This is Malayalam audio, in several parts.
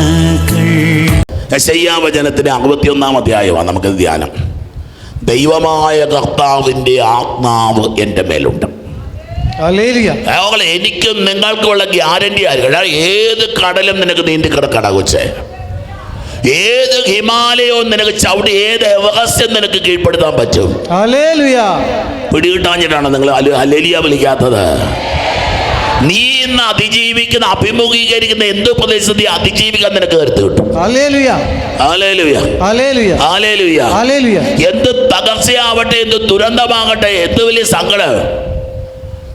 അർത്ഥനകൾ യശയ്യാവചനത്തിന്റെ അറുപത്തിയൊന്നാം അധ്യായമാണ്. നമുക്ക് ധ്യാനം. ദൈവമായ കർത്താവിന്റെ ആത്മാവ് എന്റെ മേലുണ്ട്. എനിക്കും നിങ്ങൾക്കുള്ള ഗ്യാരണ്ടി ആയിരിക്കും ഏത് കടലും നിനക്ക് നീന്തി കിടക്കട കൊച്ചേ. ഏത് ഹിമാലയവും നിനക്ക് ചവിടി ഏത് എവറസ്റ്റും നിനക്ക് കീഴ്പ്പെടുത്താൻ പറ്റും? പിടികിട്ടാഞ്ഞിട്ടാണ് നിങ്ങൾ അലേലിയ വിളിക്കാത്തത്? നീ ഇന്ന് അതിജീവിക്കുന്ന അഭിമുഖീകരിക്കുന്ന എന്ത് പ്രതിസന്ധി അതിജീവിക്കാൻ നിനക്ക് കരുത്ത് കിട്ടും? എന്ത് തകർച്ചയാവട്ടെ എന്ത് ദുരന്തമാകട്ടെ എന്ത് വലിയ സങ്കടം.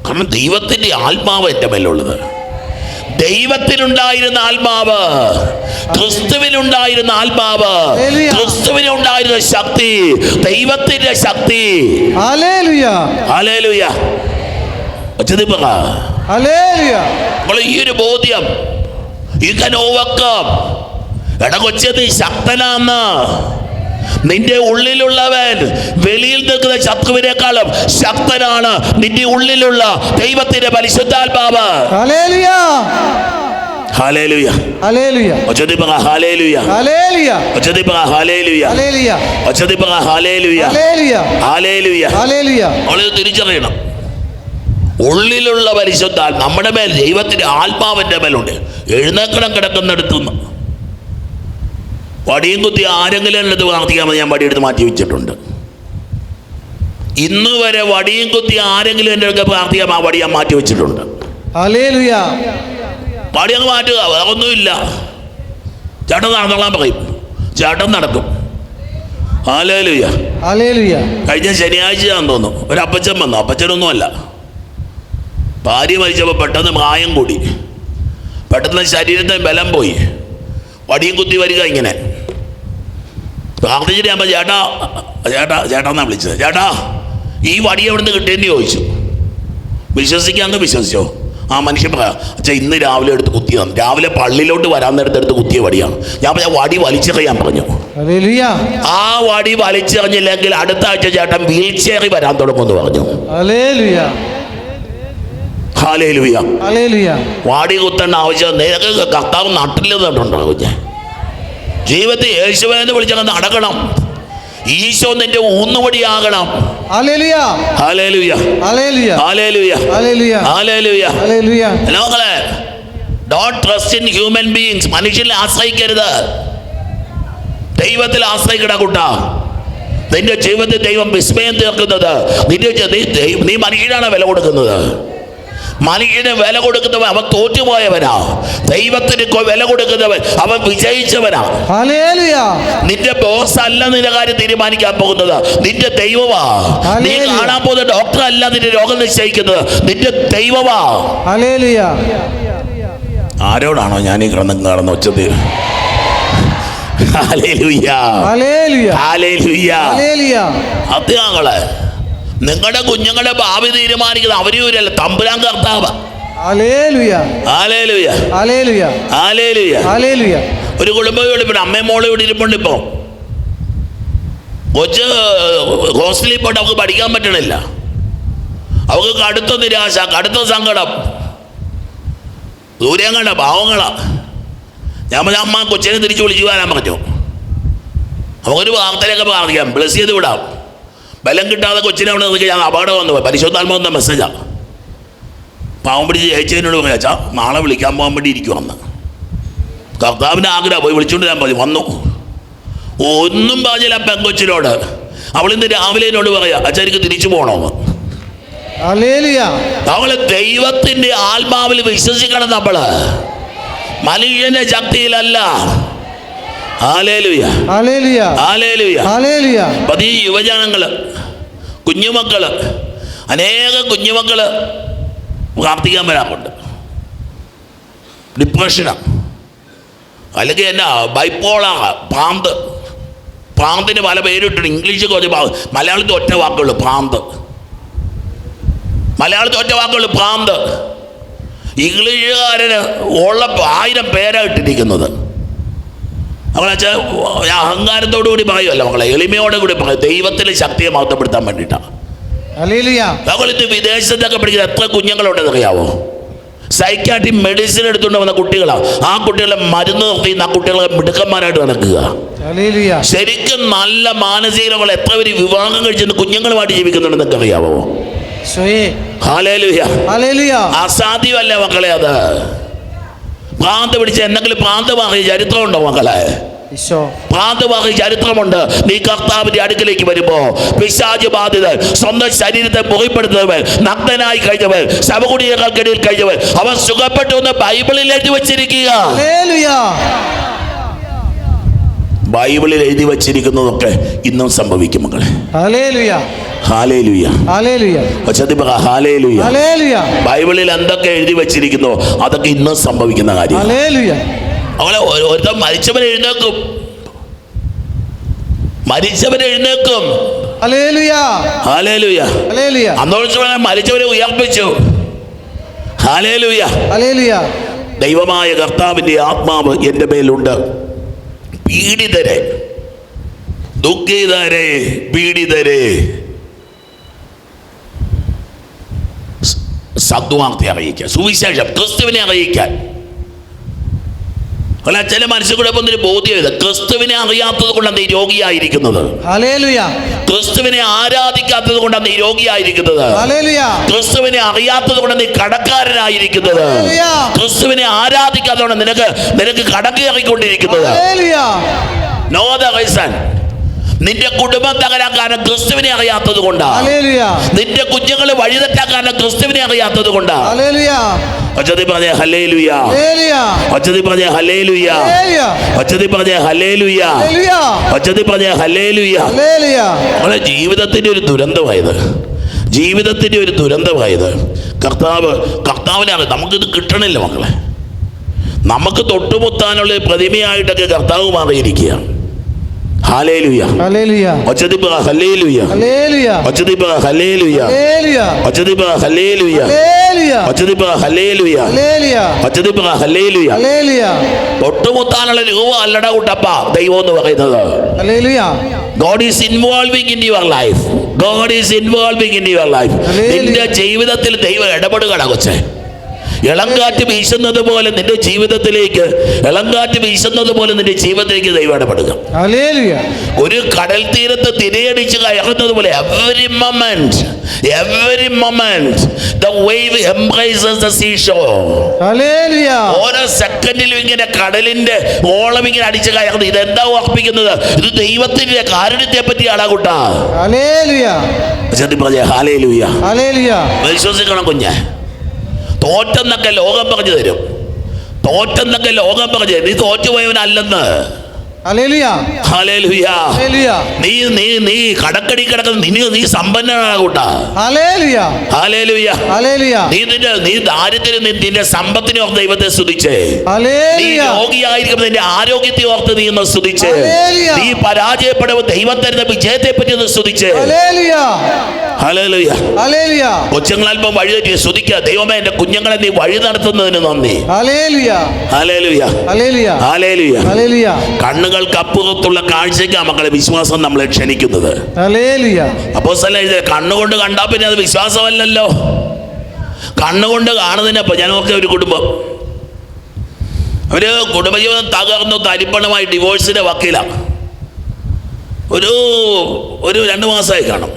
കാരണം ദൈവത്തിന്റെ ആത്മാവ് എന്റെ മേലുള്ളത്. ദൈവത്തിനുണ്ടായിരുന്ന ആത്മാവ് ക്രിസ്തുവിനുണ്ടായിരുന്ന ആത്മാവ്. ക്രിസ്തുവിനുണ്ടായിരുന്ന ശക്തി ദൈവത്തിന്റെ ശക്തി ഹല്ലേലൂയ ആലേലുയ ഒച്ചതി പറ ഹല്ലേലൂയ നമ്മൾ ഈ ഒരു ബോധ്യം. എട കൊച്ചെ നീ ശക്തനാന്ന്. നിന്റെ ഉള്ളിലുള്ളവൻ വെളിയിൽ നിൽക്കുന്ന ശത്രുവിനേക്കാളും ശക്തനാണ് നിന്റെ ഉള്ളിലുള്ള ദൈവത്തിന്റെ പരിശുദ്ധാത്മാവ്. തിരിച്ചറിയണം. ഉള്ളിലുള്ള പരിശുദ്ധ നമ്മുടെ മേൽ ദൈവത്തിന്റെ ആത്മാവിന്റെ മേലുണ്ട്. എഴുന്നേക്കണം കിടക്കുന്നിടത്തുനിന്ന് വടിയും കുത്തി ആരെങ്കിലും എടുത്ത് പ്രാർത്ഥിക്കാൻ ഞാൻ വടിയെടുത്ത് മാറ്റി വെച്ചിട്ടുണ്ട്. ഇന്ന് വരെ വടിയും കുത്തി ആരെങ്കിലും എന്റെ അടുത്ത് പ്രാർത്ഥിക്കാൻ ആ വടി ഞാൻ മാറ്റി വെച്ചിട്ടുണ്ട്. വടി അങ്ങ് മാറ്റുക അതൊന്നുമില്ല. ചേട്ടൻ നടന്നോളാൻ പറയും. ചേട്ടൻ നടക്കും. ഹല്ലേലൂയ. കഴിഞ്ഞ ശനിയാഴ്ചയാണെന്ന് തോന്നുന്നു. ഒരു അപ്പച്ചൻ വന്നു. അപ്പച്ചനൊന്നും അല്ല ഭാര്യ മരിച്ചപ്പോൾ പെട്ടെന്ന് മായം കൂടി. പെട്ടെന്ന് ശരീരത്തെ ബലം പോയി. വടിയും കുത്തി വരിക ഇങ്ങനെ. പ്രാർത്ഥിച്ചിട്ട് ഞാൻ ചേട്ടാ ചേട്ടാ ചേട്ടാ എന്നാ വിളിച്ചത്. ചേട്ടാ ഈ വടി എവിടുന്ന് കിട്ടിയെന്ന് ചോദിച്ചു. വിശ്വസിക്കാന്ന് വിശ്വസിച്ചോ? ആ മനുഷ്യൻ പറയാം അച്ഛാ ഇന്ന് രാവിലെ എടുത്ത് കുത്തിയതാണ് രാവിലെ പള്ളിയിലോട്ട് വരാൻ നേരത്തെ എടുത്ത് കുത്തിയ വടിയാണ്. ഞാൻ പറഞ്ഞ വടി വലിച്ചെറിയാൻ പറഞ്ഞു. ആ വടി വലിച്ചെറിഞ്ഞില്ലെങ്കിൽ അടുത്ത ആഴ്ച ചേട്ടൻ വീൽ ചെയറിൽ വരാൻ തുടങ്ങുമെന്ന് പറഞ്ഞു. വാടി കുത്തേണ്ട ആവശ്യം നിനക്ക് കർത്താവ് നട്ടിൽ ഞാൻ കുഞ്ഞെ. ജീവിതത്തിൽ യേശുവെ വിളിച്ചാൽ വിളിച്ചങ്ങ് നടക്കണം ഈശോ നിന്റെ ഊന്നുപടിയാകണം ലോകളെ ഡോട്ട് ട്രസ്റ്റ് ഇൻ ഹ്യൂമൻ ബീങ്സ് മനുഷ്യനെ ആശ്രയിക്കരുത്. ദൈവത്തിൽ ആശ്രയിക്കട കൂട്ട. നിന്റെ ജീവിതത്തിൽ ദൈവം വിസ്മയം തീർക്കുന്നത്. നിന്റെ നീ മനുഷ്യനാണ് വില കൊടുക്കുന്നത്. മനുഷ്യന് വില കൊടുക്കുന്നവൻ അവൻ തോറ്റുപോയവനാ ദൈവത്തിന് വില കൊടുക്കുന്നവൻ അവൻ വിജയിച്ചവനാ നിന്റെ ബോസ് അല്ല നിന്റെ കാര്യം തീരുമാനിക്കാൻ പോകുന്നത്. നിന്റെ ദൈവമാ. നീ കാണാൻ പോകുന്ന ഡോക്ടർ അല്ല നിന്റെ രോഗം നിശ്ചയിക്കുന്നത്. നിന്റെ ദൈവമാ. ആരോടാണോ ഞാൻ ഈ ഗ്രന്ഥം കാണുന്ന ഉച്ചത്തിൽ ഞങ്ങൾ നിങ്ങളുടെ കുഞ്ഞുങ്ങളെ ഭാവി തീരുമാനിക്കുന്നത് അവരൂരല്ല തമ്പുരാൻ കർത്താവ്. ഒരു കുടുംബം ഇവിടെ ഇപ്പം അമ്മയും മോളും ഇവിടെ ഇരിപ്പുണ്ട് ഇപ്പോൾ കൊച്ച് ഹോസ്റ്റലിൽ പോയിട്ട് അവൾക്ക് പഠിക്കാൻ പറ്റണില്ല. അവൾക്ക് കടുത്ത നിരാശ കടുത്ത സങ്കടം. ദൂരങ്ങളുടെ ഭാവങ്ങളാ ഞാൻ പറഞ്ഞ അമ്മ കൊച്ചിനെ തിരിച്ചു വിളിച്ചു വരാൻ പറഞ്ഞു. നമുക്കൊരു വാർത്തയിലൊക്കെ പ്രാർത്ഥിക്കാം. ബ്ലസ് ചെയ്ത് വിടാം. ബലം കിട്ടാതെ കൊച്ചിനെ അവിടെ നിർത്തി ഞാൻ അപകടം വന്നു പോയി. പരിശോധാത്മാവെന്ന മെസ്സേജാണ് പാവം പിടിച്ച് ജയിച്ചതിനോട് പറഞ്ഞു അച്ഛാ നാളെ വിളിക്കാൻ പോകാൻ വേണ്ടി ഇരിക്കുവാന്ന് കർത്താവിന്റെ ആഗ്രഹം പോയി വിളിച്ചുകൊണ്ട് ഞാൻ പറഞ്ഞു വന്നു. ഒന്നും പറഞ്ഞില്ല പെങ്കൊച്ചിനോട്. അവളിന്ന് രാവിലെ എന്നോട് പറയാ അച്ഛനിക്ക് തിരിച്ചു പോകണമെന്ന്. അവൾ ദൈവത്തിന്റെ ആത്മാവിൽ വിശ്വസിക്കണം നമ്മൾ. മനുഷ്യന്റെ ശക്തിയിലല്ല. ഈ യുവജനങ്ങൾ കുഞ്ഞുമക്കൾ അനേക കുഞ്ഞുമക്കൾ പ്രാർത്ഥിക്കാൻ വരാറുണ്ട്. ഡിപ്രഷനാണ് അല്ലെങ്കിൽ എന്നാ ബൈപ്പോളാ പ്രാന്ത്. പ്രാന്തിന് പല പേരിട്ടുണ്ട്. ഇംഗ്ലീഷ് കുറച്ച് പാ മലയാളത്തിൽ ഒറ്റ വാക്കുള്ളൂ പ്രാന്ത്. മലയാളത്തിൽ ഒറ്റ വാക്കുള്ളൂ പ്രാന്ത്. ഇംഗ്ലീഷുകാരന് ഉള്ള ആയിരം പേരാണ് ഇട്ടിരിക്കുന്നത്. മകളെ അഹങ്കാരത്തോടു കൂടി പറയുമല്ല മകളെ എളിമയോടെ കൂടി പറയും. ദൈവത്തിലെ ശക്തിയെ മഹത്വപ്പെടുത്താൻ വേണ്ടിയിട്ടാണ് മകളിത് വിദേശത്തൊക്കെ പഠിക്കുന്ന എത്ര കുഞ്ഞുങ്ങളുണ്ടെന്ന് അറിയാവോ സൈക്കാട്രി മെഡിസിൻ എടുത്തുകൊണ്ട് വന്ന കുട്ടികളാണ് ആ കുട്ടികളെ മരുന്ന് നിർത്തി ആ കുട്ടികളെ മിടുക്കന്മാരായിട്ട് നടക്കുക. ശരിക്കും നല്ല മാനസികങ്ങൾ എത്ര പേര് വിവാഹം കഴിച്ചിട്ട് കുഞ്ഞുങ്ങളുമായിട്ട് ജീവിക്കുന്നുണ്ടെന്ന് നിങ്ങൾക്ക് അറിയാവോ അസാധ്യമല്ല മക്കളെ അത്. ഭ്രാന്ത് പിടിച്ച എന്തെങ്കിലും ഭ്രാന്ത് വാങ്ങിയ ചരിത്രമുണ്ടോ മക്കളെ? പ്രാന്തവാഹി ചരിത്രമുണ്ട്. നീ കർത്താവിന്റെ അടുക്കിലേക്ക് വരുമ്പോ പിശാജ് ബാധിതൻ സ്വന്തം ശരീരത്തെ പുകപ്പെടുത്തുന്നവൻ നഗ്നനായി കഴിഞ്ഞവൻ ശവകുടിയകൾക്കിടയിൽ കഴിഞ്ഞവൻ അവൻ സുഖപ്പെട്ടു എന്ന് ബൈബിളിൽ എഴുതി വച്ചിരിക്കുക. ബൈബിളിൽ എഴുതി വച്ചിരിക്കുന്നതൊക്കെ ഇന്നും സംഭവിക്കും മക്കളെ. ബൈബിളിൽ എന്തൊക്കെ എഴുതി വച്ചിരിക്കുന്നോ അതൊക്കെ ഇന്നും സംഭവിക്കുന്ന കാര്യം അവളെ ഒരുത്തൻ മരിച്ചവൻ എഴുന്നേക്കും മരിച്ചവൻ എഴുന്നേക്കും ഹല്ലേലൂയ. മരിച്ചവനെ ഉയർപ്പിച്ചു. ദൈവമായ കർത്താവിന്റെ ആത്മാവ് എന്റെ മേലുണ്ട്. പീഡിതരെ. ദുഃഖിതരെ പീഡിതരെ. സദ്വാർത്തെ അറിയിക്കാൻ സുവിശേഷം ക്രിസ്തുവിനെ അറിയിക്കാൻ. അല്ല ചില മനുഷ്യരുടെ ഒരു ബോധ്യം ഇത്? ക്രിസ്തുവിനെ അറിയാത്തത് കൊണ്ടാണ് ഈ രോഗിയായിരിക്കുന്നത്. ക്രിസ്തുവിനെ ആരാധിക്കാത്തത് കൊണ്ടാണ് ഈ രോഗിയായിരിക്കുന്നത്. ക്രിസ്തുവിനെ അറിയാത്തത് കൊണ്ട് നീ കടക്കാരനായിരിക്കുന്നത്. ക്രിസ്തുവിനെ ആരാധിക്കാത്തതുകൊണ്ട് നിനക്ക് നിനക്ക് കടക്കേറിക്കൊണ്ടിരിക്കുന്നത് നോ ദ റീസൺ നിന്റെ കുടുംബം തകരാക്കാനും ക്രിസ്തുവിനെ അറിയാത്തത് കൊണ്ടാണ് നിന്റെ കുഞ്ഞുങ്ങളെ വഴിതെറ്റാക്കാനും ക്രിസ്തുവിനെ അറിയാത്തത് കൊണ്ടാണ് ജീവിതത്തിന്റെ ഒച്ചതി പറഞ്ഞ ഹലേലുയ ഹല്ലേലൂയ. ഒച്ചതി പറഞ്ഞ ഹലേലുയ ഹല്ലേലൂയ. ഒച്ചതി പറഞ്ഞ ഹലേലുയ ഹല്ലേലൂയ. ഒച്ചതി പറഞ്ഞ ഹലേലുയ ഹല്ലേലൂയ. നമ്മളെ ഒരു ദുരന്തമായത്. ജീവിതത്തിന്റെ ഒരു ദുരന്തമായത്. കർത്താവ് കർത്താവിനെ അറിയാം. നമുക്കിത് കിട്ടണില്ല മക്കളെ. നമുക്ക് തൊട്ടുമുത്താനുള്ള പ്രതിമയായിട്ടൊക്കെ കർത്താവ് മാറിയിരിക്കുക തൊട്ടുമുത്താനുള്ള രൂപം അല്ലട കുട്ടപ്പ ദൈവം എന്ന് പറയുന്നത് God is involving in your life. God is involving in your life. നിന്റെ ജീവിതത്തിൽ ദൈവം ഇടപെടുകയാണ് കൊച്ചെ ഇളങ്കാറ്റ് വീശുന്നത് പോലെ നിന്റെ ജീവിതത്തിലേക്ക് ഇളങ്കാറ്റ് വീശുന്നത് പോലെ നിന്റെ ജീവിതത്തിലേക്ക് ദൈവം ഇടപെടുക ഒരു കടൽ തീരത്ത് തിരയടിച്ച് കയറുന്നത് പോലെ every moment every moment the wave embraces the hallelujah. ഓരോ സെക്കൻഡിലും ഇങ്ങനെ കടലിന്റെ ഓളം ഇങ്ങനെ അടിച്ച് കയറുന്നത് ഇതെന്താ ഓർപ്പിക്കുന്നത് ഇത് ദൈവത്തിന്റെ കാരുണ്യത്തെ പറ്റിയാണ് കൂട്ടാ. വിശ്വസിക്കണം കുഞ്ഞെ. തോറ്റെന്നൊക്കെ ലോകം പറഞ്ഞു തരും. തോറ്റെന്നൊക്കെ ലോകം പറഞ്ഞു തരും. നീ തോറ്റുപോയവനല്ലെന്ന്. നീ നീ നീ കടക്കടി കിടക്കുന്ന നിന്നെ നീ നീ നിന്റെ നീ ദാരിദ്ര്യം നിന്റെ സമ്പത്തിനെ ഓർത്ത് ദൈവത്തെ സ്തുതിച്ചേ നീ രോഗിയായിരിക്കുമ്പോൾ നിന്റെ ആരോഗ്യത്തെ ഓർത്ത് നീ ഒന്ന് സ്തുതിച്ച് നീ പരാജയപ്പെടുമ്പോൾ ദൈവം തരുന്ന വിജയത്തെ പറ്റി ഒന്ന് സ്തുതിച്ച് ഹല്ലേലൂയ ഹല്ലേലൂയ ഹല്ലേലൂയ കൊച്ചുങ്ങൾ അല്പം വഴി തെറ്റി സ്തുതിക്കുക ദൈവമേ എന്റെ കുഞ്ഞുങ്ങളെ നീ വഴി നടത്തുന്നതിന് നന്ദി hallelujah hallelujah hallelujah hallelujah hallelujah കണ്ണുകൾക്ക് അപ്പുറത്തുള്ള കാഴ്ചയ്ക്ക് മക്കളെ വിശ്വാസം നമ്മളെ ക്ഷണിക്കുന്നത്. അപ്പോ കണ്ണുകൊണ്ട് കണ്ടാ പിന്നെ അത് വിശ്വാസമല്ലല്ലോ. കണ്ണുകൊണ്ട് കാണുന്നതിനപ്പ ഞാൻ ഓർത്ത ഒരു കുടുംബം. അവർ കുടുംബജീവിതം തകർന്നു തരിപ്പണമായി ഡിവോഴ്സിന്റെ വക്കീലാണ് ഒരു ഒരു രണ്ട് മാസമായി കാണും.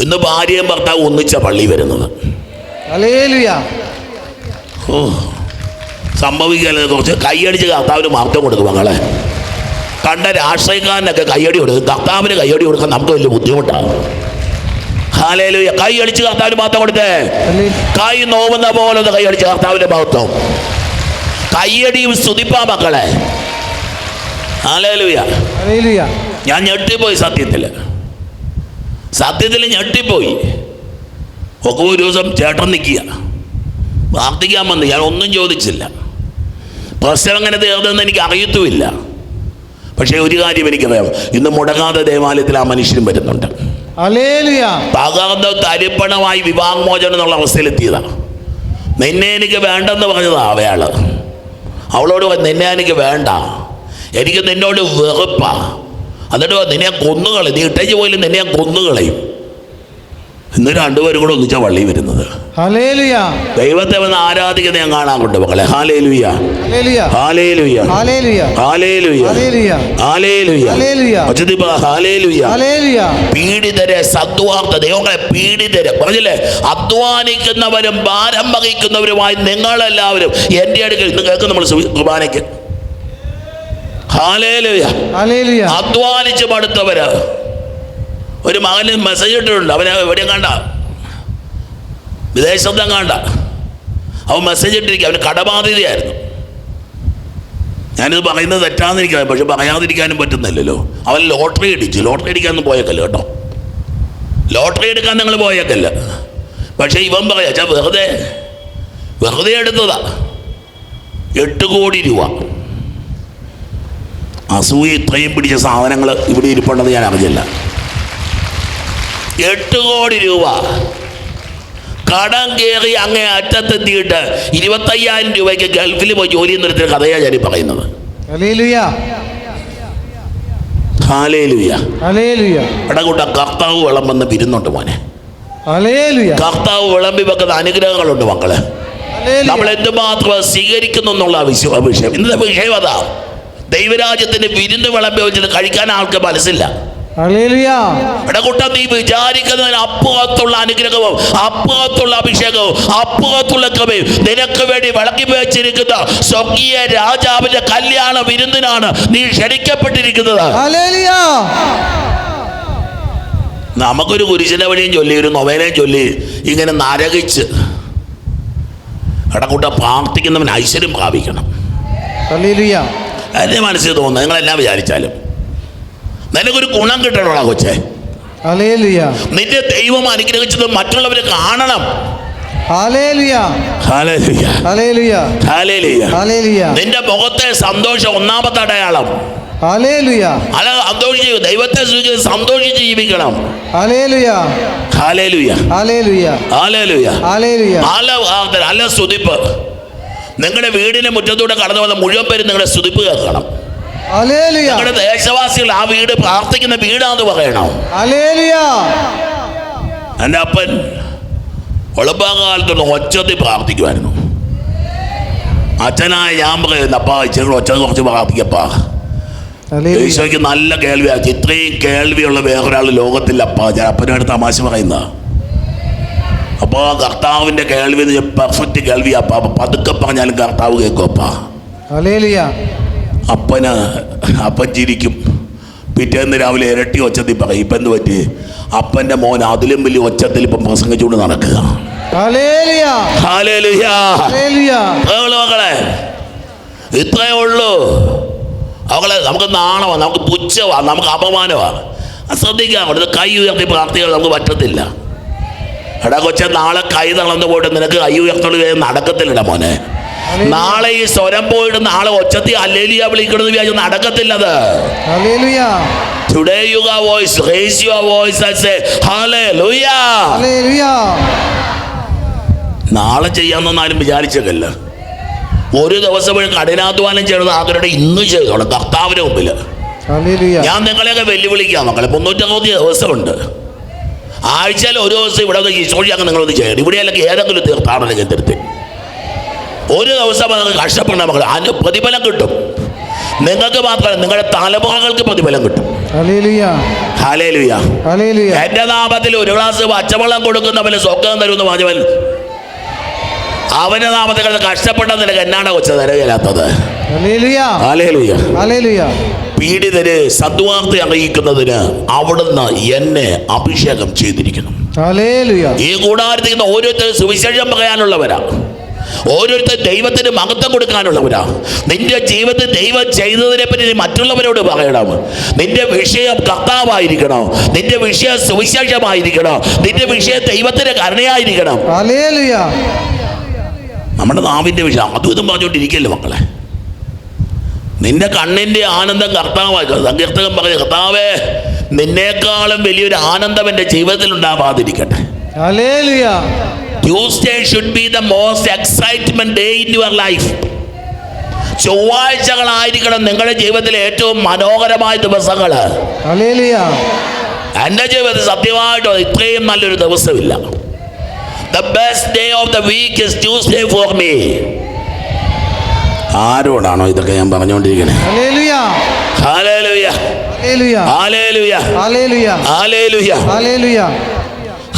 ഇന്ന് ഭാര്യയും ഭർത്താവ് ഒന്നിച്ച പള്ളി വരുന്നത്. ഓ. സംഭവിക്കാതെ കുറച്ച് കൈയടിച്ച് കർത്താവിന് മാർത്തം കൊടുക്കും മകളെ കണ്ട രാഷ്ട്രീയക്കാരനൊക്കെ കയ്യടി കൊടുക്കും. കർത്താവിന് കയ്യടി കൊടുക്കാൻ നമുക്ക് വലിയ ബുദ്ധിമുട്ടാണ് ഹാലയിലൂയ കൈ അടിച്ച് കർത്താവിന് മാത്രം കൊടുത്തേ. കൈ നോവുന്ന പോലെ ഒന്ന് കൈ അടിച്ച് കർത്താവിന്റെ മഹത്വം. കയ്യടിയും സ്തുതിപ്പാ മക്കളെ. ഹാലയിലൂയ ഞാൻ ഞെട്ടിപ്പോയി സത്യത്തിൽ സത്യത്തിൽ ഞെട്ടിപ്പോയി. ഒക്കെ ഒരു ദിവസം ചേട്ടൻ നിൽക്കുക. പ്രാർത്ഥിക്കാൻ വന്നു. ഞാൻ ഒന്നും ചോദിച്ചില്ല. പ്രശ്നം അങ്ങനെ തീർന്നെന്ന് എനിക്ക് അറിയത്തുമില്ല. പക്ഷേ ഒരു കാര്യം എനിക്കറിയാം. ഇന്ന് മുടങ്ങാതെ ദേവാലയത്തിൽ ആ മനുഷ്യനും വരുന്നുണ്ട്. തകർന്ന തരിപ്പണമായി വിവാഹമോചനം എന്നുള്ള അവസ്ഥയിലെത്തിയതാണ്. നിന്നെ എനിക്ക് വേണ്ടെന്ന് പറഞ്ഞതാ അവയാൾ അവളോട് നിന്നെ എനിക്ക് വേണ്ട. എനിക്ക് നിന്നോട് വെറുപ്പാ. എന്നിട്ട് നിന്നെ കൊന്നുകളയും. നീ ഇട്ടേച്ച് പോയാലും നിന്നെ കൊന്നുകളയും. ഇന്ന് രണ്ടുപേരും കൂടെ ഒന്നിച്ചാ വള്ളി വരുന്നത്. ദൈവത്തെ വന്ന് ആരാധിക്കുന്ന ഞാൻ മക്കളെ ലുയ്യ ഹല്ലേലൂയ. ഹാലേ പീഡിതരെ സദ്വാർത്ത ദൈവങ്ങളെ പീഡിതരെ പറഞ്ഞില്ലേ? അധ്വാനിക്കുന്നവരും ഭാരം വഹിക്കുന്നവരുമായി നിങ്ങളെല്ലാവരും എന്റെ അടുക്കൽ ഇന്ന് കേൾക്കും നമ്മൾ കുർബാനയ്ക്ക്. അധ്വാനിച്ച് മടുത്തവര്. ഒരു മകന് മെസ്സേജ് ഇട്ടിട്ടുണ്ട്. അവനെ എവിടെയും കണ്ട. വിദേശത്തും കണ്ട. അവൻ മെസ്സേജ് ഇട്ടിരിക്കുക. അവന് കടബാധിതയായിരുന്നു ഞാനിത് പറയുന്നത് എനിക്കറിയാം പക്ഷെ പറയാതിരിക്കാനും പറ്റുന്നില്ലല്ലോ. അവൻ ലോട്ടറി അടിച്ചു. ലോട്ടറി അടിക്കാനൊന്നും പോയേക്കല്ല കേട്ടോ. ലോട്ടറി എടുക്കാൻ നിങ്ങൾ പോയേക്കല്ല. പക്ഷേ ഇവൻ പറയാ ചാ വെറുതെ വെറുതെ എടുത്തതാ. എട്ട് കോടി രൂപ. അസൂയ ഇത്രയും പിടിച്ച സാധനങ്ങൾ ഇവിടെ ഇരിപ്പുണ്ടെന്ന് ഞാൻ അറിഞ്ഞില്ല. എട്ട് കോടി രൂപ. കടം കയറി അങ്ങേ അറ്റത്തെത്തിയിട്ട് ഇരുപത്തയ്യായിരം രൂപയ്ക്ക് ഗൾഫിൽ പോയി ജോലി ചെയ്യുന്നൊരു കഥയാണ് ഞാൻ പറയുന്നത്. ഇടകൂട്ട കർത്താവ് വിളമ്പെന്ന് വിരുന്നുണ്ട് മോനെ. കർത്താവ് വിളമ്പി വെക്കുന്ന അനുഗ്രഹങ്ങളുണ്ട് മക്കൾ. നമ്മൾ എന്തുമാത്രം സ്വീകരിക്കുന്നു എന്നുള്ള വിഷയം. ഇന്നത്തെ വിഷയം അതാ. ദൈവരാജ്യത്തിന്റെ വിരുന്ന് വിളമ്പി വെച്ചിട്ട് കഴിക്കാൻ ആൾക്ക് മനസ്സില്ല. ഇടകൂട്ട നീ വിചാരിക്കുന്നതിന് അപ്പുറത്തുള്ള അനുഗ്രഹവും അപ്പുറത്തുള്ള അഭിഷേകവും അപ്പുറത്തുള്ള കൃപയും നിനക്ക് വേണ്ടി വിളക്കി വെച്ചിരിക്കുന്ന സ്വർഗീയ രാജാവിന്റെ കല്യാണ വിരുന്നിനാണ് നീ ക്ഷണിക്കപ്പെട്ടിരിക്കുന്നത്. നമുക്കൊരു കുരിശിന്റെ വഴിയും ചൊല്ലി ഒരു നൊവേനയും ചൊല്ലി ഇങ്ങനെ നരകിച്ച്. ഇടക്കൂട്ട പ്രാർത്ഥിക്കുന്നവൻ ഐശ്വര്യം പ്രാപിക്കണം. എന്റെ മനസ്സിൽ തോന്നുന്നു നിങ്ങളെല്ലാം വിചാരിച്ചാലും? നിനക്കൊരു ഗുണം കിട്ടണോടാ കൊച്ചെ? നിന്റെ ദൈവം അനുഗ്രഹിച്ചത് മറ്റുള്ളവർ കാണണം. നിന്റെ മുഖത്തെ സന്തോഷം ഒന്നാമത്തെ അടയാളം. അല്ല സന്തോഷിച്ച് ദൈവത്തെ സൂചിച്ച് സന്തോഷിച്ച് ജീവിക്കണം. അല്ല സ്തുതിപ്പ്. നിങ്ങളുടെ വീടിന്റെ മുറ്റത്തൂടെ കടന്നു വന്ന മുഴുവൻ പേരും നിങ്ങളുടെ സ്തുതിപ്പ് കേൾക്കണം. നിങ്ങളുടെ ദേശവാസികൾ ആ വീട് പ്രാർത്ഥിക്കുന്ന വീടാന്ന് പറയണം? എന്റെ അപ്പൻ എളുപ്പകാലത്തുള്ള ഒച്ചത്തിൽ പ്രാർത്ഥിക്കുമായിരുന്നു അച്ഛനായ ഞാൻ പറയുന്നു അപ്പാ ഇച്ചിരി ഒച്ച കുറച്ച് പ്രാർത്ഥിക്കപ്പാ. ഈശോയ്ക്ക് നല്ല കേൾവിയാണ് ഇത്രയും കേൾവിയുള്ള വേറൊരാൾ ലോകത്തില്ല അപ്പാ. ഞാൻ അപ്പനോട് തമാശ പറയുന്ന. അപ്പോൾ കർത്താവിന്റെ കേൾവി പെർഫെക്റ്റ് കേൾവി അപ്പാ. അപ്പൊ പതുക്കെ പറഞ്ഞാലും കർത്താവ് കേൾക്കും അപ്പാ. അപ്പന് അപ്പൻ ചിരിക്കും പിറ്റേന്ന് രാവിലെ ഇരട്ടി ഒച്ചത്തിൽ പറയും ഇപ്പം എന്ത് പറ്റി? അപ്പന്റെ മോൻ അതിലും വലിയ ഒച്ചത്തിൽ ഇപ്പം പ്രസംഗിച്ചുകൊണ്ട് നടക്കുക. മക്കളെ ഇത്രയേ ഉള്ളൂ. അവളെ നമുക്ക് നാണമാണ് നമുക്ക് പുച്ഛമാണ് നമുക്ക് അപമാനമാണ് ശ്രദ്ധിക്കാം അവിടെ കൈ ഉയർത്തി പ്രാർത്ഥിക്കാൻ നമുക്ക് പറ്റത്തില്ല. എടാ കൊച്ചെ നാളെ കൈ തളർന്നു പോയിട്ട് നിനക്ക് കൈ ഉയർത്തോളൂ നടക്കത്തില്ലടാ മോനെ. നാളെ ഈ സ്വരം പോയിട്ട് നാളെ ഒച്ചത്തി അല്ലേലിയ വിളിക്കണമെന്ന് വിചാരിച്ചു നടക്കത്തില്ലത് today you voice raise your voice and say hallelujah hallelujah. നാളെ ചെയ്യാന്നൊന്നാലും വിചാരിച്ചതല്ല ഒരു ദിവസം കഠിനാധ്വാനം ചെയ്യണത് ആഗ്രഹം ഇന്ന് ചെയ്തോളാം കർത്താവിന് മുമ്പിൽ ഞാൻ നിങ്ങളെയൊക്കെ വെല്ലുവിളിക്കാം മക്കളെ. മുന്നൂറ്ററുപത് ദിവസമുണ്ട്. ആഴ്ചയിൽ ഒരു ദിവസം ഇവിടെ ഈശോഴി അങ്ങ് നിങ്ങളൊന്ന് ചെയ്യണം ഇവിടെ അല്ലെങ്കിൽ ഏതെങ്കിലും തീർത്ഥാടന കേന്ദ്രത്തിൽ ഒരു ദിവസം നിങ്ങൾക്ക് കഷ്ടപ്പെടണം മക്കളെ. അതിന് പ്രതിഫലം കിട്ടും. നിങ്ങൾക്ക് മാത്രമല്ല നിങ്ങളുടെ തലമുറകൾക്ക് പ്രതിഫലം കിട്ടും. എന്റെ നാമത്തിൽ ഒരു ഗ്ലാസ് പച്ചവെള്ളം കൊടുക്കുന്നവന് സ്വന്തം തരുമെന്ന് പറഞ്ഞവൻ അവന്റെ നാമത്തിൽ കഷ്ടപ്പെട്ട നിനക്ക് എന്നാണ് കൊച്ച തരകയില്ലാത്തത് പീഡിതര് സദ്വാർത്ത അറിയിക്കുന്നതിന് അവിടുന്ന് എന്നെ അഭിഷേകം ചെയ്തിരിക്കുന്നു. ഈ കൂടാരത്തിൽ ഓരോരുത്തരും സുവിശേഷം പറയാനുള്ളവരാ. ഓരോരുത്തർ ദൈവത്തിന് മഹത്വം കൊടുക്കാനുള്ളവരാ. നിന്റെ ജീവിതത്തിൽ ദൈവം ചെയ്തതിനെ പറ്റി മറ്റുള്ളവരോട് പറയണം. നിന്റെ വിഷയം കർത്താവായിരിക്കണം. നിന്റെ വിഷയം സുവിശേഷമായിരിക്കണം. നിന്റെ വിഷയം ദൈവത്തിന്റെ കരുണയായിരിക്കണം. നമ്മുടെ നാവിന്റെ വിഷയം അതും ഇതും പറഞ്ഞുകൊണ്ടിരിക്കല്ലോ മക്കളെ? നിന്റെ കണ്ണിന്റെ ആനന്ദം കർത്താവായി. സങ്കീർത്തകൻ പറഞ്ഞു കർത്താവേ നിന്നേക്കാളും വലിയൊരു ആനന്ദം എന്റെ ജീവിതത്തിൽ ഉണ്ടാവാതിരിക്കട്ടെ. Tuesday should be the most excitement day in your life ചൊവ്വാഴ്ചകളായിരിക്കണം നിങ്ങളുടെ ജീവിതത്തിലെ ഏറ്റവും മനോഹരമായ ദിവസങ്ങൾ. എന്റെ ജീവിതത്തിൽ സത്യമായിട്ടോ ഇത്രയും നല്ലൊരു ദിവസമില്ല. The best day of the week is Tuesday for me ആരോടാണോ ഇതൊക്കെ ഞാൻ പറഞ്ഞുകൊണ്ടിരിക്കുന്നത്.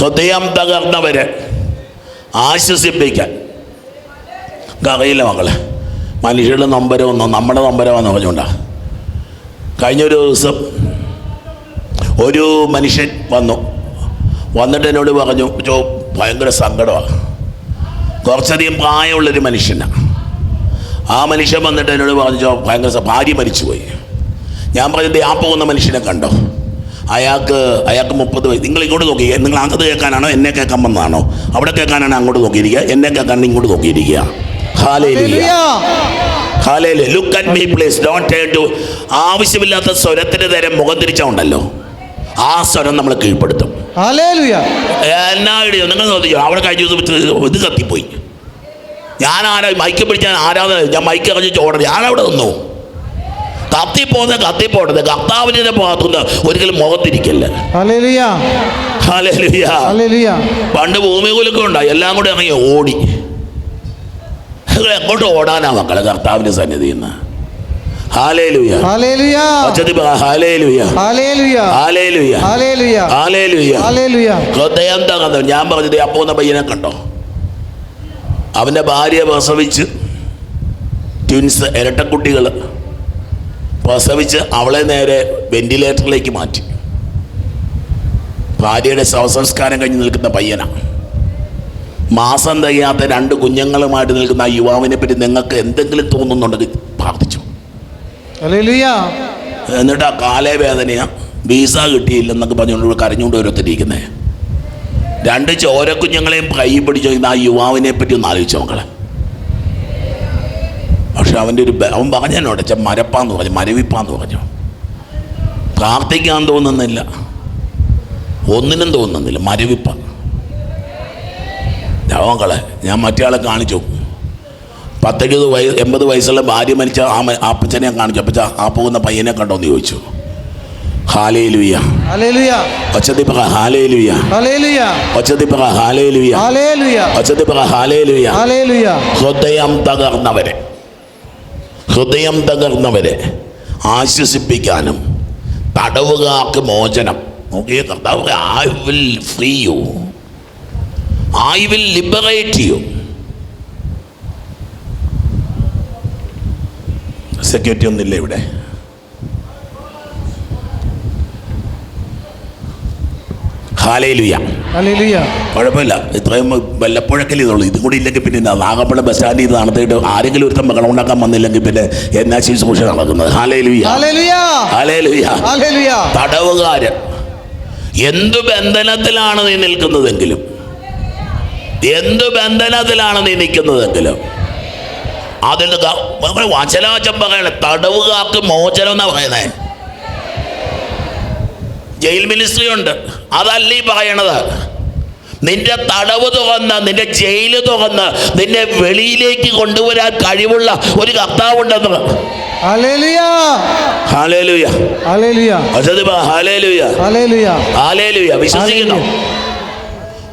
ഹൃദയം തകർന്നവരെ. ആശ്വസിപ്പിക്കാൻ. അറിയില്ല മക്കളെ. മനുഷ്യരുടെ നമ്പരമൊന്നോ നമ്മുടെ നമ്പരമാണെന്ന് പറഞ്ഞുകൊണ്ടാണ് കഴിഞ്ഞൊരു ദിവസം ഒരു മനുഷ്യൻ വന്നു. വന്നിട്ട് എന്നോട് പറഞ്ഞു ചോ ഭയങ്കര സങ്കടമാണ് കുറച്ചധികം പ്രായമുള്ളൊരു മനുഷ്യനാണ് ആ മനുഷ്യൻ വന്നിട്ട് എന്നോട് പറഞ്ഞു ചോ ഭയങ്കര ഭാര്യ മരിച്ചുപോയി. ഞാൻ പറഞ്ഞിട്ട് ആ പോകുന്ന മനുഷ്യനെ കണ്ടോ? അയാൾക്ക് അയാൾക്ക് മുപ്പത് വയസ്സ്. നിങ്ങൾ ഇങ്ങോട്ട് നോക്കി നിങ്ങൾ അങ്ങോട്ട് കേൾക്കാനാണോ എന്നെ കേൾക്കാൻ വന്നതാണോ? അവിടെ കേൾക്കാനാണ് അങ്ങോട്ട് നോക്കിയിരിക്കുക. എന്നെ കേൾക്കാൻ ഇങ്ങോട്ട് നോക്കിയിരിക്കുക. Look at me please don't turn to ആവശ്യമില്ലാത്ത സ്വരത്തിന് നേരെ മുഖം തിരിച്ചുണ്ടല്ലോ ആ സ്വരം നമ്മൾ കീഴ്പ്പെടുത്തും. നിങ്ങൾ ശ്രദ്ധിച്ചോ? അവിടെ കഴിഞ്ഞ ദിവസം ഇത് കത്തിപ്പോയി. ഞാൻ ആരാ? മൈക്ക് പിടിച്ചാൽ ആരാധന ഞാൻ മൈക്ക് കളഞ്ഞ് ഞാൻ അവിടെ നിന്നു. കത്തിപ്പോന്നെ കത്തിപ്പോട്ടത് കർത്താവിന്റെ ഭാഗത്തുനിന്ന് ഒരിക്കലും മുഖത്തിരിക്കല്ല. പണ്ട് ഭൂമി കുലുക്കം ഉണ്ടായി. എല്ലാം കൂടെ ഇറങ്ങി ഓടി. എങ്ങോട്ട് ഓടാനാ മക്കളെ കർത്താവിന്റെ സന്നിധിയിൽ നിന്ന്. Hallelujah Hallelujah. ഹൃദയം തകർന്നു. ഞാൻ പറഞ്ഞത് അപ്പോ പോകുന്ന പയ്യനെ കണ്ടോ? അവന്റെ ഭാര്യ പ്രസവിച്ച് ട്വിൻസ് ഇരട്ടക്കുട്ടികൾ പ്രസവിച്ച് അവളെ നേരെ വെന്റിലേറ്ററിലേക്ക് മാറ്റി. ഭാര്യയുടെ ശവസംസ്കാരം കഴിഞ്ഞ് നിൽക്കുന്ന പയ്യനാണ് മാസം തികയാത്ത രണ്ട് കുഞ്ഞുങ്ങളുമായിട്ട് നിൽക്കുന്ന ആ യുവാവിനെ പറ്റി നിങ്ങൾക്ക് എന്തെങ്കിലും തോന്നുന്നുണ്ടെങ്കിൽ പ്രാർത്ഥിച്ചു. എന്നിട്ടാ ആ കാലവേദനയാ. വീസ കിട്ടിയില്ലെന്നൊക്കെ പറഞ്ഞുകൊണ്ട് കരഞ്ഞുകൊണ്ട് ഓരോരുത്തരിക്കുന്നത് രണ്ട് ചോരക്കുഞ്ഞുങ്ങളെയും കൈ പിടിച്ചു ആ യുവാവിനെ പറ്റി ഒന്ന് ആലോചിച്ചു മക്കളെ. പക്ഷെ അവന്റെ ഒരു അവൻ പറഞ്ഞോട്ടെ ചെ മരപ്പാന്ന് പറഞ്ഞു മരവിപ്പാന്ന് പറഞ്ഞു. പ്രാർത്ഥിക്കാൻ തോന്നുന്നില്ല. ഒന്നിനും തോന്നുന്നില്ല മരവിപ്പ. മക്കളെ ഞാൻ മറ്റേ ആളെ കാണിച്ചു. പത്തെഴുപത് വയ എൺപത് വയസ്സുള്ള ഭാര്യ മരിച്ച ആ ആപ്പച്ചനെ കാണിച്ചു. അപ്പച്ച ആ പോകുന്ന പയ്യനെ കണ്ടോ എന്ന് ചോദിച്ചു. ഹൃദയം തകർന്നവരെ. ഹൃദയം തകർന്നവരെ ആശ്വസിപ്പിക്കാനും തടവുകാർക്ക് മോചനം. നോക്കിയ കർത്താവ് I will free you I will liberate you security ഒന്നില്ല ഇവിടെ. ഹാലയിലുയ. കുഴപ്പമില്ല. ഇത്രയും വല്ലപ്പോഴൊക്കെ ഇതുള്ളൂ. ഇതും കൂടി ഇല്ലെങ്കിൽ പിന്നെ നാഗപ്പുഴ ബസ് സ്റ്റാൻഡിൽ ഇത് നടത്തിയിട്ട് ആരെങ്കിലും ഒരുത്തം ബഹളം ഉണ്ടാക്കാൻ വന്നില്ലെങ്കിൽ പിന്നെ എന്നാ ശുശ്രൂഷ നടക്കുന്നത്. തടവുകാരൻ. എന്തു ബന്ധനത്തിലാണ് നീ നിൽക്കുന്നതെങ്കിലും? എന്തു ബന്ധനത്തിലാണ് നീ നിൽക്കുന്നതെങ്കിലും? അതിൽ വചനാചം പറയണേ തടവുകാർക്ക് മോചനം എന്നാ പറയുന്നേ. ജയിൽ മിനിസ്ട്രി ഉണ്ട് അതല്ല ഈ പറയണത്. നിന്റെ തടവ് തുറന്ന് നിന്റെ ജയിൽ തുറന്ന് നിന്നെ വെളിയിലേക്ക് കൊണ്ടുവരാൻ കഴിവുള്ള ഒരു കർത്താവുണ്ടെന്ന്. വിശ്വസിക്കുന്നു.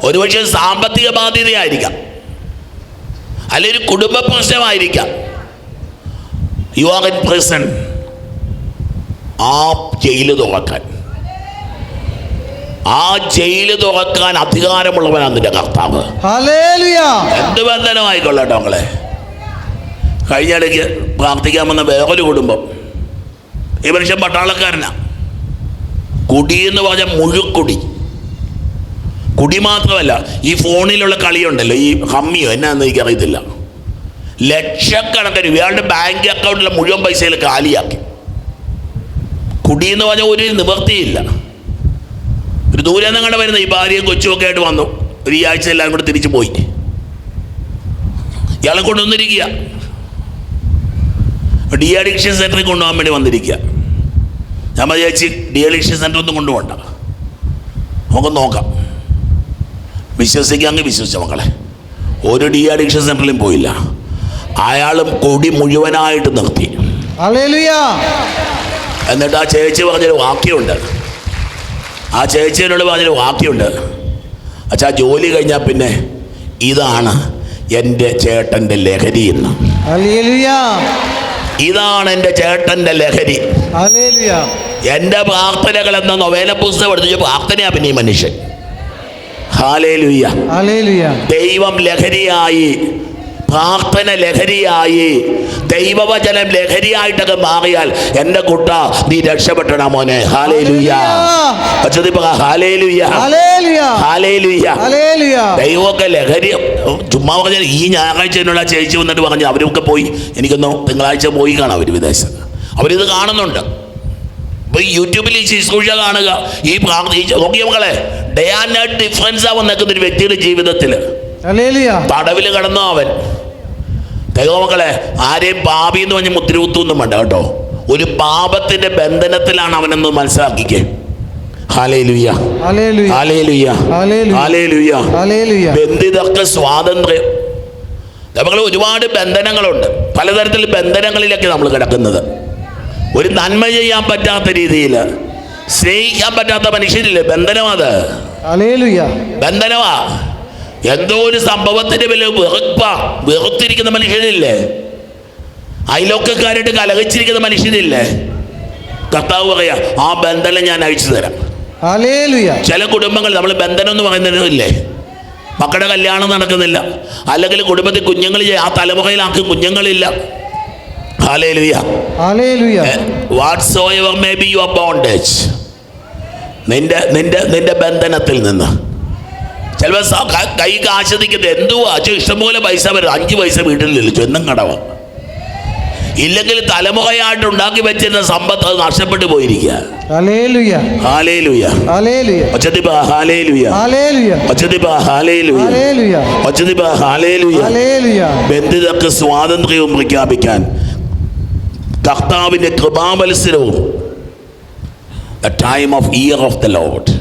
ഒരുപക്ഷെ സാമ്പത്തിക ബാധ്യതയായിരിക്കാം. അല്ലെങ്കിൽ ഒരു കുടുംബ പ്രശ്നമായിരിക്കാം. യു ആർ ഇൻ പ്രസൻ ആ ജയിൽ തുറക്കാൻ. ആ ജയിൽ തുറക്കാൻ അധികാരമുള്ളവനാണ് നിന്റെ കർത്താവ്. എന്ത് ബന്ധനമായിക്കൊള്ളട്ടോ മകളെ? കഴിഞ്ഞ ഇടയ്ക്ക് പ്രാർത്ഥിക്കാൻ വന്ന വേറൊരു കുടുംബം. ഈ മനുഷ്യൻ പട്ടാളക്കാരനാ. കുടി എന്ന് പറഞ്ഞ മുഴുക്കുടി. കുടി മാത്രമല്ല ഈ ഫോണിലുള്ള കളിയുണ്ടല്ലോ ഈ ഹമ്മിയോ എന്നാന്ന് എനിക്ക് അറിയത്തില്ല ലക്ഷക്കണക്കിന് ഇയാളുടെ ബാങ്ക് അക്കൗണ്ടിലെ മുഴുവൻ പൈസയിൽ കാലിയാക്കി. കുടി എന്ന് പറഞ്ഞ ഒരു നിവൃത്തിയില്ല. ഒരു ദൂരെ നിങ്ങളുടെ വരുന്ന ഈ ഭാര്യയും കൊച്ചുമൊക്കെ ആയിട്ട് വന്നു. ഒരു ഈ ആഴ്ച എല്ലാവരും കൂടെ തിരിച്ചു പോയി. ഇയാളെ കൊണ്ടുവന്നിരിക്കുക. ഡി അഡിക്ഷൻ സെന്ററിൽ കൊണ്ടുപോകാൻ വേണ്ടി വന്നിരിക്കുക. ഞാൻ വിചാരിച്ച് ഡി അഡിക്ഷൻ സെന്റർ ഒന്നും കൊണ്ടുപോകണ്ട. നമുക്ക് നോക്കാം. വിശ്വസിക്കാമെങ്കിൽ വിശ്വസിച്ച മക്കളെ. ഒരു ഡി അഡിക്ഷൻ സെന്ററിലും പോയില്ല. അയാളും കൊടി മുഴുവനായിട്ട് നിർത്തി. എന്നിട്ട് ആ ചേച്ചി പറഞ്ഞൊരു വാക്യമുണ്ട്. ആ ചേച്ചിയോട് പറഞ്ഞൊരു വാക്യമുണ്ട് അച്ഛാ ജോലി കഴിഞ്ഞാൽ പിന്നെ ഇതാണ് എന്റെ ചേട്ടന്റെ ലഹരി എന്ന്. ഇതാണ് എന്റെ ചേട്ടന്റെ ലഹരി. എന്റെ പ്രാർത്ഥനകൾ എന്ന നൊവേല പുസ്തകം എടുത്തു പ്രാർത്ഥനയാ പിന്നെ ഈ മനുഷ്യൻ. ദൈവം ലഹരിയായി പ്രാർത്ഥന ലഹരിയായി ദൈവവചനം ലഹരിയായിട്ടൊക്കെ മാറിയാൽ എന്റെ കുട്ട നീ രക്ഷപ്പെട്ടണ മോനെ. ദൈവമൊക്കെ ലഹരി ചുമ്മാ പറഞ്ഞാൽ ഈ ഞായറാഴ്ച എന്നുള്ള ചേച്ചി വന്നിട്ട് പറഞ്ഞു അവരൊക്കെ പോയി. എനിക്കൊന്ന് തിങ്കളാഴ്ച പോയി കാണാം അവർ വിദേശത്ത്. അവരിത് കാണുന്നുണ്ട്. ഇപ്പൊ ഈ യൂട്യൂബിൽ ഈ ശുശ്രൂഷ കാണുക. ഈ പ്രാർത്ഥന ഈ നോക്കിയ മക്കളെ ഡേ ആൻഡ് നൈറ്റ് ഡിഫറൻസ് ആവാൻ നിൽക്കുന്ന ഒരു വ്യക്തിയുടെ ജീവിതത്തിൽ തടവിൽ കിടന്നു അവൻ. ദൈവമക്കളെ ആരെയും പാപി എന്ന് പറഞ്ഞ് മുദ്രകുത്തൊന്നും വേണ്ട കേട്ടോ. ഒരു പാപത്തിന്റെ ബന്ധനത്തിലാണ് അവനെന്ന് മനസ്സിലാക്കിക്കേ. ബന്ധിതൊക്കെ സ്വാതന്ത്ര്യം. നമ്മൾ ഒരുപാട് ബന്ധനങ്ങളുണ്ട്. പലതരത്തിൽ ബന്ധനങ്ങളിലൊക്കെ നമ്മൾ കിടക്കുന്നത്. ഒരു നന്മ ചെയ്യാൻ പറ്റാത്ത രീതിയിൽ സ്നേഹിക്കാൻ പറ്റാത്ത മനുഷ്യരില്ലേ? ബന്ധനമാ അത്. ബന്ധനമാ. എന്തോ ഒരു സംഭവത്തിന്റെ വില വെറുപ്പ. വെറുത്തിരിക്കുന്ന മനുഷ്യനില്ലേ? അയലൊക്കക്കാരായിട്ട് കലഹിച്ചിരിക്കുന്ന മനുഷ്യനില്ലേ? കർത്താവ് പറയാ ആ ബന്ധനം ഞാൻ അയച്ചു തരാം. ചില കുടുംബങ്ങൾ നമ്മൾ ബന്ധനം എന്ന് പറയുന്നില്ലേ മക്കളുടെ കല്യാണം നടക്കുന്നില്ല. അല്ലെങ്കിൽ കുടുംബത്തിൽ കുഞ്ഞുങ്ങൾ ആ തലമുറയിലാക്കി കുഞ്ഞുങ്ങളില്ല. Hallelujah hallelujah. Whatsoever may be your bondage നിന്റെ നിന്റെ നിന്റെ ബന്ധനത്തിൽ നിന്ന് ചിലപ്പോൾ കൈക്ക് കാശദിക്കുന്നത് എന്തുവാ? അച്ഛൻ ഇഷ്ടംപോലെ പൈസ വരും അഞ്ച് പൈസ വീട്ടിൽ വീട്ടിലില്ല എന്നും കടവ ഇല്ലെങ്കിൽ തലമുറയായിട്ട് ഉണ്ടാക്കി വെച്ചിരുന്ന സമ്പത്ത് അത് നഷ്ടപ്പെട്ടു പോയിരിക്കുക. ബന്ധിതർക്ക് സ്വാതന്ത്ര്യവും പ്രഖ്യാപിക്കാൻ കർത്താവിന്റെ കൃപാമത്സരവും time of year of the lord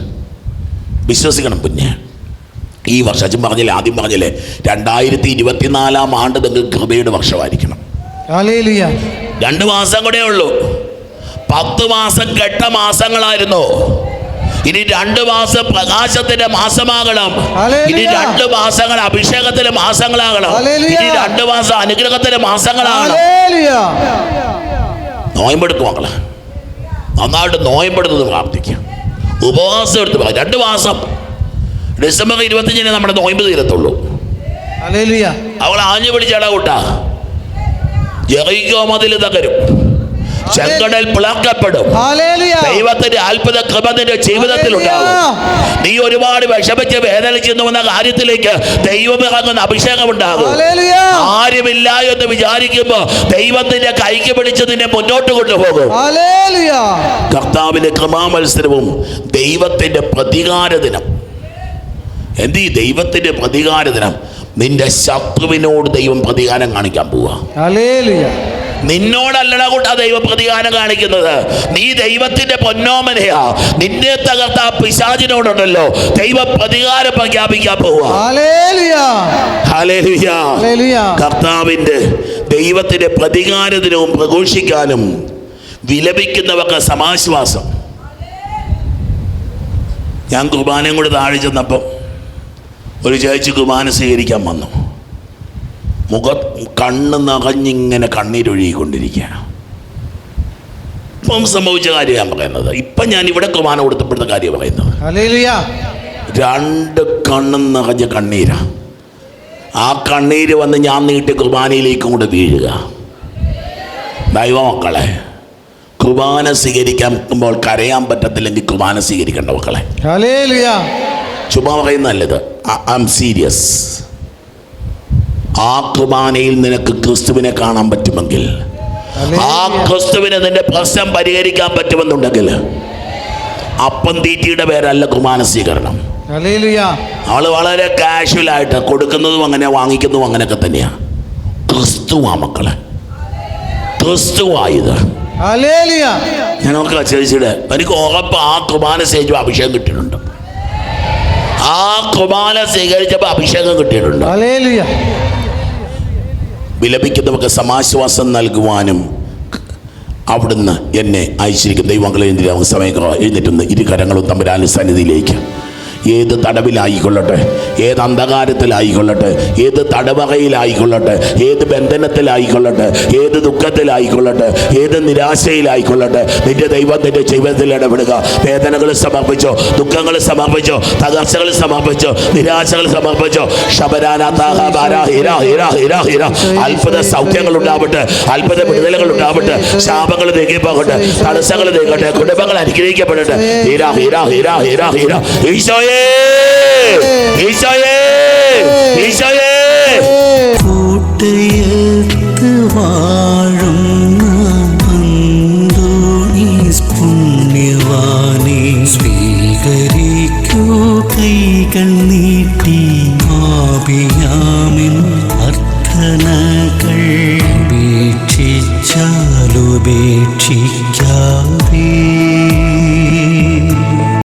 വിശ്വസിക്കണം കുഞ്ഞ്. ഈ വർഷം അച്ഛൻ പറഞ്ഞില്ലേ ആദ്യം പറഞ്ഞില്ലേ രണ്ടായിരത്തി ഇരുപത്തിനാലാം ആണ്ട് നിങ്ങൾക്ക് കൃപയുടെ വർഷമായിരിക്കണം. രണ്ട് മാസം കൂടെ ഉള്ളൂ. പത്ത് മാസം കെട്ട മാസങ്ങളായിരുന്നു. ഇനി രണ്ട് മാസം പ്രകാശത്തിന്റെ മാസമാകണം. ഇനി രണ്ട് മാസങ്ങൾ അഭിഷേകത്തിന്റെ മാസങ്ങളാകണം. ഇനി രണ്ട് മാസം അനുഗ്രഹത്തിന്റെ മാസങ്ങളാകണം. നോയമ്പെടുക്കും മക്കളെ. നന്നായിട്ട് നോയമ്പെടുത്തത് പ്രാർത്ഥിക്കുക. ഉപവാസം എടുത്ത് രണ്ട് മാസം ഡിസംബർ ഇരുപത്തിയഞ്ചിന് നമ്മുടെ നോയമ്പ് തീരത്തുള്ളൂ. അവൾ ആഞ്ഞു പിടിച്ചട കൂട്ടാ. ജയിക്കോ മതിൽ തകരും ചെങ്കടൽ പിളർക്കപ്പെടും. ഹല്ലേലൂയ. ദൈവത്തിന്റെ അത്ഭുത കൃപ നിന്റെ ജീവിതത്തിൽ ഉണ്ടാകും. നീ ഒരുപാട് വിഷമിച്ച് വേദനിച്ചെന്ന് എന്ന കാര്യത്തിലേക്ക് ദൈവം ഇറങ്ങുന്ന അഭിഷേകം ഉണ്ടാകും. ആരുമില്ല എന്ന് വിചാരിക്കുമ്പോ ദൈവത്തിന്റെ കൈക്ക് പിടിച്ച് നിന്നെ മുന്നോട്ട് കൊണ്ടുപോകും. കർത്താവിന്റെ കർത്താവിന്റെ കൃപാമത്സരവും ദൈവത്തിന്റെ പ്രതികാര ദിനം എന്ത് ഈ ദൈവത്തിന്റെ പ്രതികാര ദിനം നിന്റെ ശത്രുവിനോട് ദൈവം പ്രതികാരം കാണിക്കാൻ പോവാ. നിന്നോടല്ലട കൂട്ടാ ദൈവം പ്രതികാരം കാണിക്കുന്നത്. നീ ദൈവത്തിന്റെ പൊന്നോമനയാ. നിന്നെ തകർത്ത ആ പിശാചിനോടുണ്ടല്ലോ. ദൈവം പ്രതികാരം പ്രഖ്യാപിക്കാൻ പോവാ. ഹല്ലേലൂയ. ഹല്ലേലൂയ. ഹല്ലേലൂയ. കർത്താവിന്റെ ദൈവത്തിന്റെ പ്രതികാര ദിനവും പ്രഘോഷിക്കാനും വിലപിക്കുന്നവർക്ക് സമാശ്വാസം. ഞാൻ കുർബാനയും കൂടെ താഴെ ചെന്നപ്പം ഒരു ചേച്ചി മാനസീകരിക്കാൻ സ്വീകരിക്കാൻ വന്നു. മുഖ കണ്ണ് നിറഞ്ഞിങ്ങനെ കണ്ണീരൊഴുകിക്കൊണ്ടിരിക്കുകയാണ് ഇപ്പം സംഭവിച്ച കാര്യം ഞാൻ പറയുന്നത്. ഇപ്പം ഞാൻ ഇവിടെ കുമാനം കൊടുത്തപ്പോഴത്തെ കാര്യം പറയുന്നത്. രണ്ട് കണ്ണും നിറഞ്ഞ കണ്ണീരാ. ആ കണ്ണീര് വന്ന് ഞാൻ നീട്ടി കുർബാനയിലേക്കും കൂടെ വീഴുക. ദൈവമക്കളെ കുർബാന സ്വീകരിക്കുമ്പോൾ കരയാൻ പറ്റത്തില്ലെങ്കിൽ കുർബാന സ്വീകരിക്കേണ്ട മക്കളെ. ചുമ്മാ പറയുന്നല്ലത് ഐ എം സീരിയസ് ആ കുർബാനയിൽ നിനക്ക് ക്രിസ്തുവിനെ കാണാൻ പറ്റുമെങ്കിൽ ആ ക്രിസ്തുവിനെ നിന്റെ പ്രശ്നം പരിഹരിക്കാൻ പറ്റുമെന്നുണ്ടെങ്കിൽ അപ്പം തീറ്റിയുടെ പേരല്ല കുർബാന സ്വീകരണം. അവൾ വളരെ കാഷ്വലായിട്ട് കൊടുക്കുന്നതും അങ്ങനെ വാങ്ങിക്കുന്നതും അങ്ങനെയൊക്കെ തന്നെയാണ് ക്രിസ്തുവാ മക്കളെ. ക്രിസ്തുവായത്. ഞാൻ നോക്കാം ചേച്ചിയുടെ എനിക്ക് ഉറപ്പ് ആ കുർബാന സ്റ്റേജും അഭിഷേകം കിട്ടിയിട്ടുണ്ട്. ആ കുമാല സ്വീകരിച്ചപ്പോൾ അഭിഷേകം കിട്ടിയിട്ടുണ്ട്. വിലപിക്കുന്നവർക്ക് സമാശ്വാസം നൽകുവാനും അവിടുന്ന് എന്നെ അയച്ചിരിക്കും ദൈവങ്ങളെ എന്തിനാവും സമയം എഴുന്നേറ്റുന്ന ഇരു കരങ്ങളും തമ്മിലാലും സന്നിധിയിലേക്ക്. ഏത് തടവിലായിക്കൊള്ളട്ടെ? ഏത് അന്ധകാരത്തിലായിക്കൊള്ളട്ടെ ഏത് തടവകയിലായിക്കൊള്ളട്ടെ ഏത് ബന്ധനത്തിലായിക്കൊള്ളട്ടെ ഏത് ദുഃഖത്തിലായിക്കൊള്ളട്ടെ ഏത് നിരാശയിലായിക്കൊള്ളട്ടെ നിന്റെ ദൈവം നിന്റെ ജീവിതത്തിൽ ഇടപെടുക. വേദനകൾ സമർപ്പിച്ചോ ദുഃഖങ്ങൾ സമർപ്പിച്ചോ തകർച്ചകൾ സമർപ്പിച്ചോ നിരാശകൾ സമർപ്പിച്ചോ. അത്ഭുത സൗഖ്യങ്ങൾ ഉണ്ടാവട്ടെ അത്ഭുത വിടുതലുകൾ ഉണ്ടാവട്ടെ ശാപങ്ങൾ നീങ്ങിപ്പോകട്ടെ തടസ്സങ്ങൾ നീങ്ങട്ടെ കുടുംബങ്ങൾ അനുഗ്രഹിക്കപ്പെടട്ടെ. ഹീരാ ഹീരാ ഹീരാ ഹീരാ ഹീരാ. ഈശോയേ. ഈശോയേ ഈശോയേ. കൂട്ടയത്ത് വാഴും സ്വീകരിക്കൂ. കൈകൾ നീട്ടി ആപിയാമിൻ അർത്ഥനകൾ ഉപേക്ഷിച്ചാലുപേക്ഷിക്കും